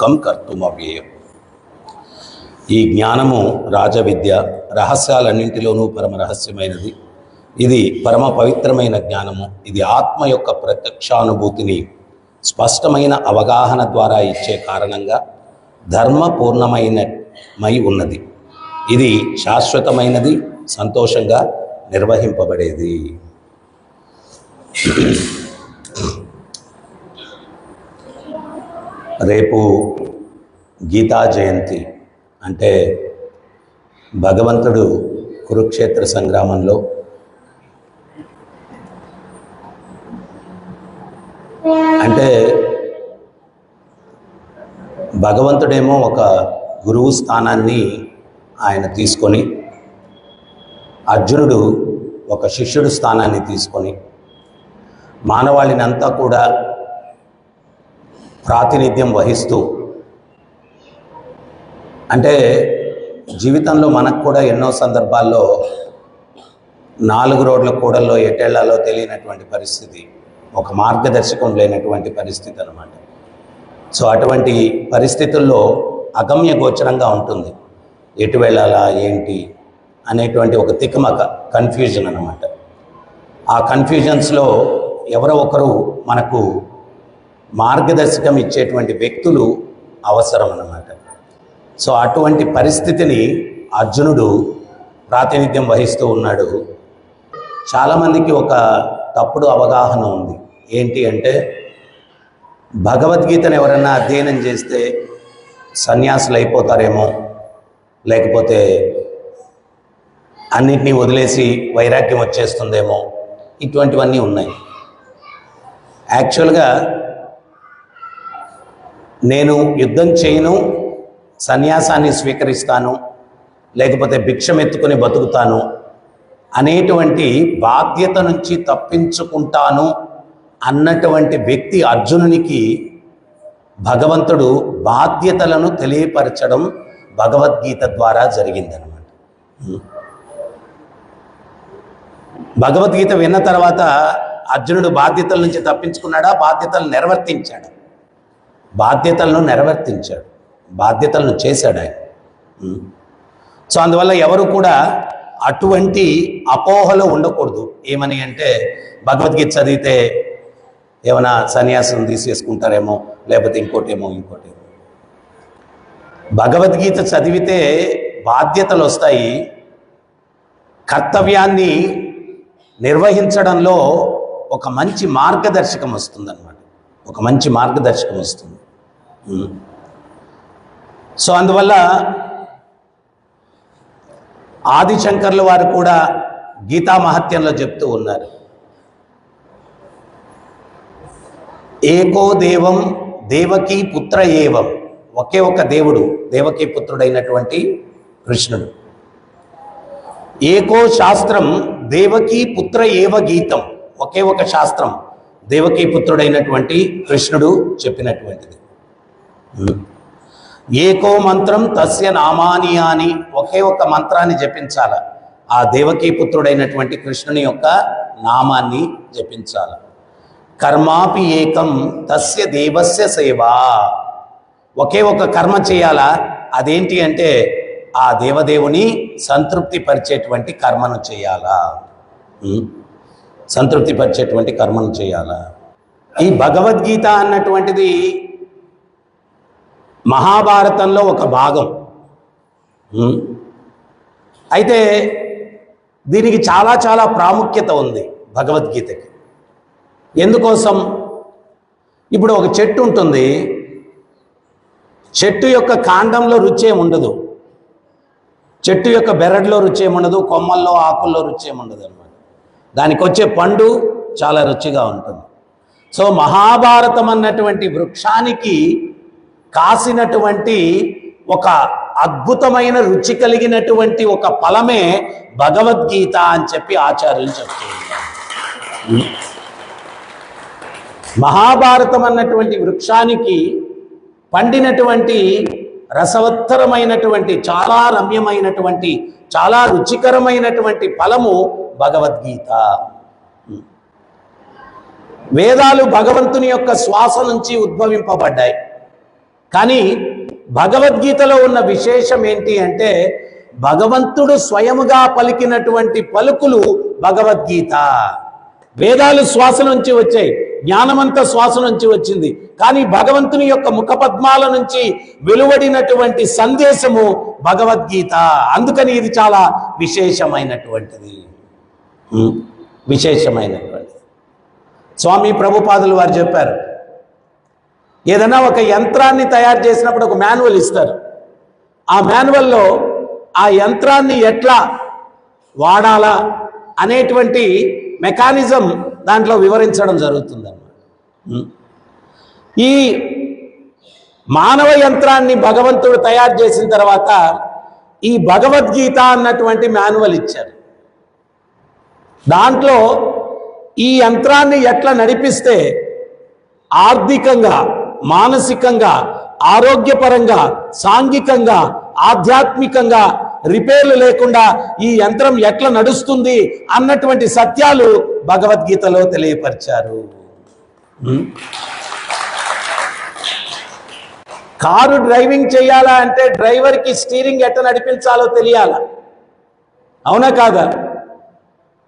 కం కర్తుమవ్యయం ఈ జ్ఞానము రాజవిద్య రహస్యాలన్నింటిలోనూ పరమ రహస్యమైనది ఇది పరమ పవిత్రమైన జ్ఞానము. ఇది ఆత్మ యొక్క ప్రత్యక్షానుభూతిని స్పష్టమైన అవగాహన ద్వారా ఇచ్చే కారణంగా ధర్మపూర్ణమైన మై ఉన్నది. ఇది శాశ్వతమైనది సంతోషంగా నిర్వహింపబడేది. రేపు గీతా జయంతి అంటే భగవంతుడు కురుక్షేత్ర సంగ్రామంలో అంటే భగవంతుడేమో ఒక గురువు స్థానాన్ని ఆయన తీసుకొని అర్జునుడు ఒక శిష్యుడు స్థానాన్ని తీసుకొని మానవాళిని అంతా కూడా ప్రాతినిధ్యం వహిస్తూ. అంటే జీవితంలో మనకు కూడా ఎన్నో సందర్భాల్లో నాలుగు రోడ్ల కూడల్లో ఎటేళ్ళలో తెలియనటువంటి పరిస్థితి ఒక మార్గదర్శకం లేనటువంటి పరిస్థితి అనమాట సో అటువంటి పరిస్థితుల్లో అగమ్య గోచరంగా ఉంటుంది. ఎటు వెళ్ళాలా ఏంటి అనేటువంటి ఒక తికమక కన్ఫ్యూజన్ అనమాట ఆ కన్ఫ్యూజన్స్లో ఎవరో ఒకరు మనకు మార్గదర్శకం ఇచ్చేటువంటి వ్యక్తులు అవసరం అన్నమాట సో అటువంటి పరిస్థితిని అర్జునుడు ప్రాతినిధ్యం వహిస్తూ ఉన్నాడు. చాలామందికి ఒక తప్పుడు అవగాహన ఉంది. ఏంటి అంటే భగవద్గీతను ఎవరన్నా అధ్యయనం చేస్తే సన్యాసులు అయిపోతారేమో లేకపోతే అన్నిటినీ వదిలేసి వైరాగ్యం వచ్చేస్తుందేమో ఇటువంటివన్నీ ఉన్నాయి. యాక్చువల్గా నేను యుద్ధం చేయను సన్యాసాన్ని స్వీకరిస్తాను లేకపోతే భిక్షం ఎత్తుకుని బతుకుతాను అనేటువంటి బాధ్యత నుంచి తప్పించుకుంటాను అన్నటువంటి వ్యక్తి అర్జునునికి భగవంతుడు బాధ్యతలను తెలియపరచడం భగవద్గీత ద్వారా జరిగిందనమాట భగవద్గీత విన్న తర్వాత అర్జునుడు బాధ్యతల నుంచి తప్పించుకున్నాడా? బాధ్యతలు నిర్వర్తించాడు? బాధ్యతలను నెరవేర్తించాడు. బాధ్యతలను చేశాడు ఆయన. సో అందువల్ల ఎవరు కూడా అటువంటి అపోహలు ఉండకూడదు. ఏమని అంటే భగవద్గీత చదివితే ఏమైనా సన్యాసం తీసేసుకుంటారేమో లేకపోతే ఇంకోటేమో ఇంకోటేమో. భగవద్గీత చదివితే బాధ్యతలు వస్తాయి. కర్తవ్యాన్ని నిర్వహించడంలో ఒక మంచి మార్గదర్శకం వస్తుందన్నమాట. ఒక మంచి మార్గదర్శకం వస్తుంది. సో అందువల్ల ఆదిశంకర్ల వారు కూడా గీతా మహత్యంలో చెప్తూ ఉన్నారు. ఏకో దేవం దేవకీ పుత్ర ఏవం. ఒకే ఒక దేవుడు దేవకీ పుత్రుడైనటువంటి కృష్ణుడు. ఏకో శాస్త్రం దేవకీ పుత్ర ఏవ గీతం. ఒకే ఒక శాస్త్రం దేవకీ పుత్రుడైనటువంటి కృష్ణుడు చెప్పినటువంటిది. ఏకో మంత్రం తస్య నామాని అని ఒకే ఒక మంత్రాన్ని జపించాల. ఆ దేవకీ పుత్రుడైనటువంటి కృష్ణుని యొక్క నామాన్ని జపించాల. కర్మాపి ఏకం తస్య దేవస్య సేవా. ఒకే ఒక కర్మ చేయాలా? అదేంటి అంటే ఆ దేవదేవుని సంతృప్తి పరిచేటువంటి కర్మను చేయాలా? సంతృప్తి పరిచేటువంటి కర్మను చేయాలా? ఈ భగవద్గీత అన్నటువంటిది మహాభారతంలో ఒక భాగం. అయితే దీనికి చాలా చాలా ప్రాముఖ్యత ఉంది భగవద్గీతకి. ఎందుకోసం? ఇప్పుడు ఒక చెట్టు ఉంటుంది. చెట్టు యొక్క కాండంలో రుచి ఉండదు. చెట్టు యొక్క బెరడులో రుచి ఏమి ఉండదు. కొమ్మల్లో ఆకుల్లో రుచి ఉండదు అనమాట దానికి వచ్చే పండు చాలా రుచిగా ఉంటుంది. సో మహాభారతం అన్నటువంటి వృక్షానికి కాసినటువంటి ఒక అద్భుతమైన రుచి కలిగినటువంటి ఒక ఫలమే భగవద్గీత అని చెప్పి ఆచార్యులు చెప్తూ మహాభారతం అన్నటువంటి వృక్షానికి పండినటువంటి రసవత్తరమైనటువంటి చాలా రమ్యమైనటువంటి చాలా రుచికరమైనటువంటి ఫలము భగవద్గీత. వేదాలు భగవంతుని యొక్క శ్వాస నుంచి ఉద్భవింపబడ్డాయి. కానీ భగవద్గీతలో ఉన్న విశేషం ఏంటి అంటే భగవంతుడు స్వయముగా పలికినటువంటి పలుకులు భగవద్గీత. వేదాలు శ్వాస నుంచి వచ్చాయి జ్ఞానమంతా శ్వాస నుంచి వచ్చింది. కానీ భగవంతుని యొక్క ముఖపద్మాల నుంచి వెలువడినటువంటి సందేశము భగవద్గీత. అందుకని ఇది చాలా విశేషమైనటువంటిది. విశేషమైనటువంటిది. స్వామి ప్రభుపాదులు వారు చెప్పారు ఏదైనా ఒక యంత్రాన్ని తయారు చేసినప్పుడు ఒక మాన్యువల్ ఇస్తారు. ఆ మాన్యువల్లో ఆ యంత్రాన్ని ఎట్లా వాడాలా అనేటువంటి మెకానిజం దాంట్లో వివరించడం జరుగుతుందన్నమాట. ఈ మానవ యంత్రాన్ని భగవంతుడు తయారు చేసిన తర్వాత ఈ భగవద్గీత అన్నటువంటి మాన్యువల్ ఇచ్చారు. దాంట్లో ఈ యంత్రాన్ని ఎట్లా నడిపిస్తే ఆర్థికంగా మానసికంగా ఆరోగ్యపరంగా సాంఘికంగా ఆధ్యాత్మికంగా రిపేర్లు లేకుండా ఈ యంత్రం ఎట్లా నడుస్తుంది అన్నటువంటి సత్యాలు భగవద్గీతలో తెలియపరిచారు. కారు డ్రైవింగ్ చేయాలా అంటే డ్రైవర్కి స్టీరింగ్ ఎట్లా నడిపించాలో తెలియాలా. అవునా కాదా?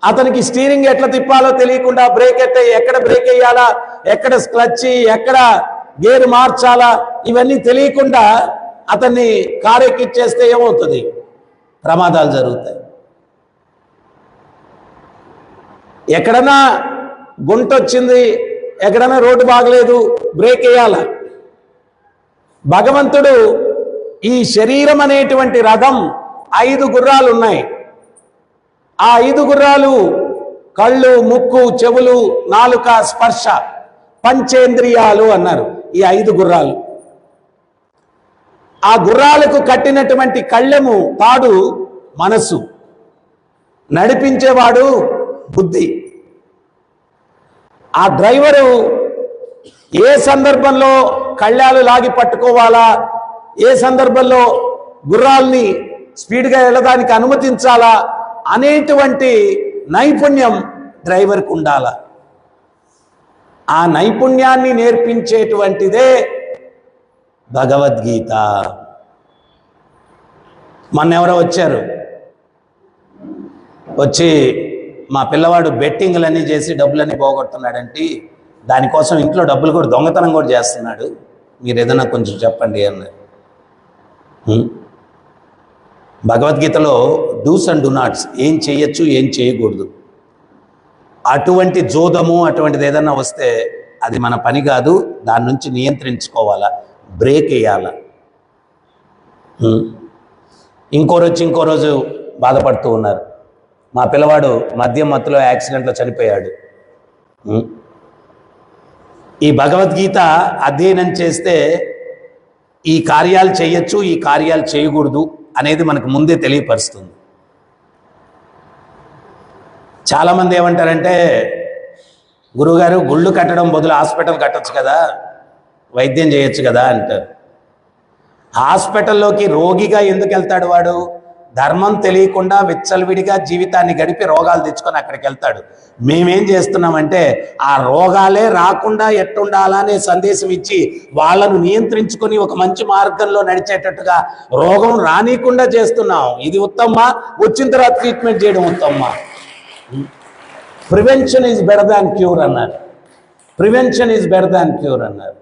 అతనికి స్టీరింగ్ ఎట్లా తిప్పాలో తెలియకుండా బ్రేక్ ఎట్ట ఎక్కడ బ్రేక్ వేయాలా ఎక్కడ క్లచ్ ఎక్కడ గేరు మార్చాలా ఇవన్నీ తెలియకుండా అతన్ని కారెక్కిచ్చేస్తే ఏమవుతుంది? ప్రమాదాలు జరుగుతాయి. ఎక్కడన్నా గుంట వచ్చింది ఎక్కడన్నా రోడ్డు బాగలేదు బ్రేక్ వేయాల. భగవంతుడు ఈ శరీరం అనేటువంటి రథం ఐదు గుర్రాలు ఉన్నాయి. ఆ ఐదు గుర్రాలు కళ్ళు ముక్కు చెవులు నాలుక స్పర్శ పంచేంద్రియాలు అన్నారు. ఈ ఐదు గుర్రాలు. ఆ గుర్రాలకు కట్టినటువంటి కళ్ళెము తాడు మనస్సు. నడిపించేవాడు బుద్ధి. ఆ డ్రైవరు ఏ సందర్భంలో కళ్ళాలు లాగి పట్టుకోవాలా ఏ సందర్భంలో గుర్రాల్ని స్పీడ్గా వెళ్ళడానికి అనుమతించాలా అనేటువంటి నైపుణ్యం డ్రైవర్కు ఉండాలా. ఆ నైపుణ్యాన్ని నేర్పించేటువంటిదే భగవద్గీత. మొన్న ఎవరో వచ్చారు. వచ్చి మా పిల్లవాడు బెట్టింగ్లన్నీ చేసి డబ్బులన్నీ పోగొడుతున్నాడంటే దానికోసం ఇంట్లో డబ్బులు కూడా దొంగతనం కూడా చేస్తున్నాడు. మీరు ఏదైనా కొంచెం చెప్పండి అన్నారు భగవద్గీతలో డూస్ అండ్ డు నాట్స్ ఏం చేయొచ్చు ఏం చేయకూడదు. అటువంటి జోదము అటువంటిది ఏదన్నా వస్తే అది మన పని కాదు దాని నుంచి నియంత్రించుకోవాలా బ్రేక్ వేయాలా. ఇంకో రోజు ఇంకో రోజు బాధపడుతూ ఉన్నారు. మా పిల్లవాడు మద్యం మత్తులో యాక్సిడెంట్లో చనిపోయాడు. ఈ భగవద్గీత అధ్యయనం చేస్తే ఈ కార్యాలు చేయొచ్చు ఈ కార్యాలు చేయకూడదు అనేది మనకు ముందే తెలియపరుస్తుంది. చాలామంది ఏమంటారంటే గురువుగారు గుళ్ళు కట్టడం బదులు హాస్పిటల్ కట్టచ్చు కదా వైద్యం చేయొచ్చు కదా అంటారు. హాస్పిటల్లోకి రోగిగా ఎందుకు వెళ్తాడు వాడు? ధర్మం తెలియకుండా విచ్చలవిడిగా జీవితాన్ని గడిపి రోగాలు తెచ్చుకొని అక్కడికి వెళ్తాడు. మేమేం చేస్తున్నామంటే ఆ రోగాలే రాకుండా ఎట్టుండాలా అనే సందేశం ఇచ్చి వాళ్ళను నియంత్రించుకొని ఒక మంచి మార్గంలో నడిచేటట్టుగా రోగం రానికుండా చేస్తున్నాం. ఇది ఉత్తమ్మా? వచ్చిన తర్వాత ట్రీట్మెంట్ చేయడం ఉత్తమ్మా? Prevention is better than cure అన్నారు. Prevention is better than cure అన్నారు.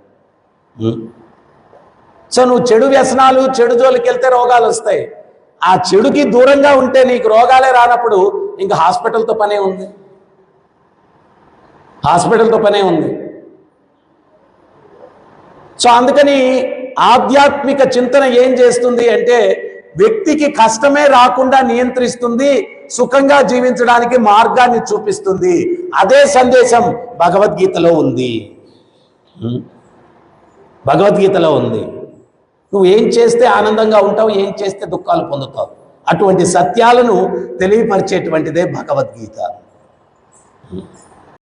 ఉం? సో నువ్వు చెడు వ్యసనాలు చెడు జోలికి వెళ్తే రోగాలు వస్తాయి. ఆ చెడుకి దూరంగా ఉంటే నీకు రోగాలే రానప్పుడు ఇంకా హాస్పిటల్తో పనే ఉంది. హాస్పిటల్తో పనే ఉంది. సో అందుకని ఆధ్యాత్మిక చింతన ఏం చేస్తుంది అంటే వ్యక్తికి కష్టమే రాకుండా నియంత్రిస్తుంది సుఖంగా జీవించడానికి మార్గాన్ని చూపిస్తుంది. అదే సందేశం భగవద్గీతలో ఉంది. భగవద్గీతలో ఉంది. నువ్వు ఏం చేస్తే ఆనందంగా ఉంటావు ఏం చేస్తే దుఃఖాలు పొందుతావు? అటువంటి సత్యాలను తెలియపరిచేటువంటిదే భగవద్గీత.